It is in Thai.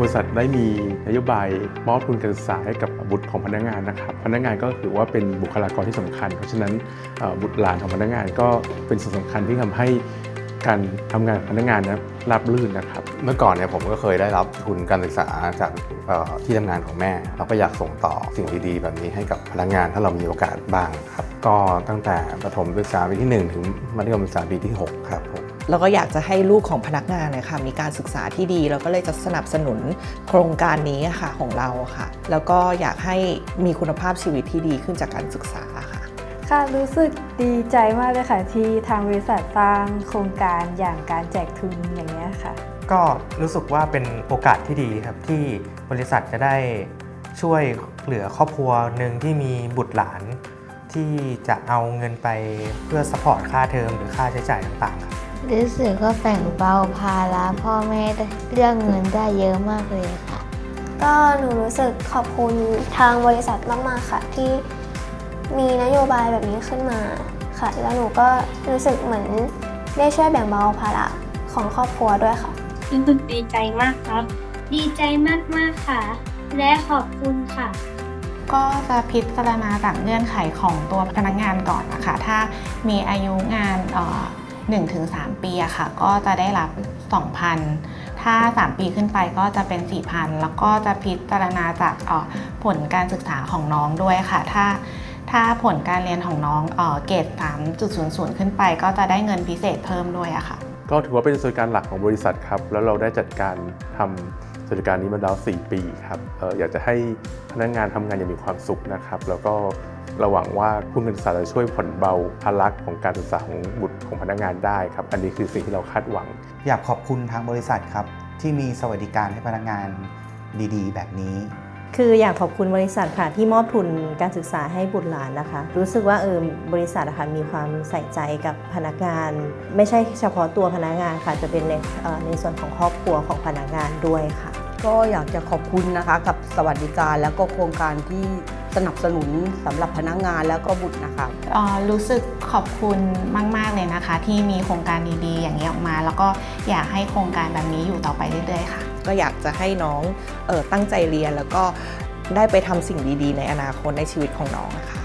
บริษัทได้มีนโยบายมอบทุนการศึกษาให้กับบุตรของพนักงานนะครับ พนักงานก็ถือว่าเป็นบุคลากรที่สำคัญ เพราะฉะนั้นบุตรหลานของพนักงานก็เป็นส่วนสำคัญที่ทำให้การทำงานของพนักงานนะราบรื่นนะครับ เมื่อก่อนเนี่ยผมก็เคยได้รับทุนการศึกษาจากที่ทำงานของแม่ เราก็อยากส่งต่อสิ่งดีๆ แบบนี้ให้กับพนักงานถ้าเรามีโอกาสบ้างครับ ก็ตั้งแต่ประถมศึกษาปีที่ 1 ถึงมัธยมศึกษาปีที่ 6 ครับผม แล้วก็อยากจะให้ลูกของพนักงานเนยคะมีการศึกษาที่ดีเราก็เลยจะสนับสนุนโครงการนี้ค่ะของเราค่ะ แล้วก็อยากให้มีคุณภาพชีวิตที่ดีขึ้นจากการศึกษาค่ะค่ะรู้สึกดีใจมากเลยค่ะที่ทางบริษัทสร้างโครงการอย่างการแจกทุนอย่างนี้ยค่ะ ก็รู้สึกว่าเป็นโอกาสที่ดีครับที่บริษัทจะได้ช่วยเหลือครอบครัวหนึ่งที่มีบุตรหลาน ที่จะเอาเงินไปเพื่อสปอร์ตค่าเทอมหรือค่าใช้จ่ายต่างๆครับ รู้สึกว่าแบ่งเบาภาระพ่อแม่ได้เรื่องเงินได้เยอะมากเลยค่ะ ก็หนูรู้สึกขอบคุณทางบริษัทมากๆค่ะ ที่มีนโยบายแบบนี้ขึ้นมาค่ะ แล้วหนูก็รู้สึกเหมือนได้ช่วยแบ่งเบาภาระของครอบครัวด้วยค่ะรู้สึกดีใจมากครับ ดีใจมากๆค่ะ และขอบคุณค่ะ ก็จะพิจารณาจากเงื่อนไขของตัวพนักงานก่อนนะคะ ถ้ามีอายุงานเอ่อ 1-3 ปีอะค่ะ ก็จะได้รับ 2,000 ถ้า 3 ปีขึ้นไปก็จะเป็น 4,000 แล้วก็จะพิจารณาจากผลการศึกษาของน้องด้วยค่ะ ถ้าถ้าผลการเรียนของน้องเกรด3.00 ขึ้นไป ก็จะได้เงินพิเศษเพิ่มด้วยอะค่ะ ก็ถือว่าเป็นสวัสดิการหลักของบริษัทครับ แล้วเราได้จัดการทำ สวัสดิการนี้มาแล้ว 4 ปีครับเอ่ออยากจะให้พนักงานทำงานอย่างมีความสุขนะครับ แล้วก็เราหวังว่าผู้การศึกษาจะช่วยผ่อนเบาภาระของการศึกษาของบุตรของพนักงานได้ครับ อันนี้คือสิ่งที่เราคาดหวัง อยากขอบคุณทางบริษัทครับ ที่มีสวัสดิการให้พนักงานดีๆ แบบนี้คืออยากขอบคุณบริษัทค่ะที่มอบทุนการศึกษาให้บุตรหลานนะคะ รู้สึกว่าเออบริษัทนะคะมีความใส่ใจกับพนักงาน ไม่ใช่เฉพาะตัวพนักงานค่ะจะเป็นในเอ่อในส่วนของครอบครัวของพนักงานด้วยค่ะ ก็อยากจะขอบคุณนะคะกับสวัสดิการแล้วก็โครงการที่สนับสนุนสำหรับพนักงานแล้วก็บุตรนะคะเอ่อรู้สึกขอบคุณมาก ๆ เลยนะคะ ที่มีโครงการดีๆ อย่างนี้ออกมา แล้วก็อยากให้โครงการแบบนี้อยู่ต่อไปเรื่อยๆค่ะ ก็อยากจะให้น้องเออตั้งใจเรียนแล้วก็ได้ไปทำสิ่งดีๆ ในอนาคตในชีวิตของน้องนะคะ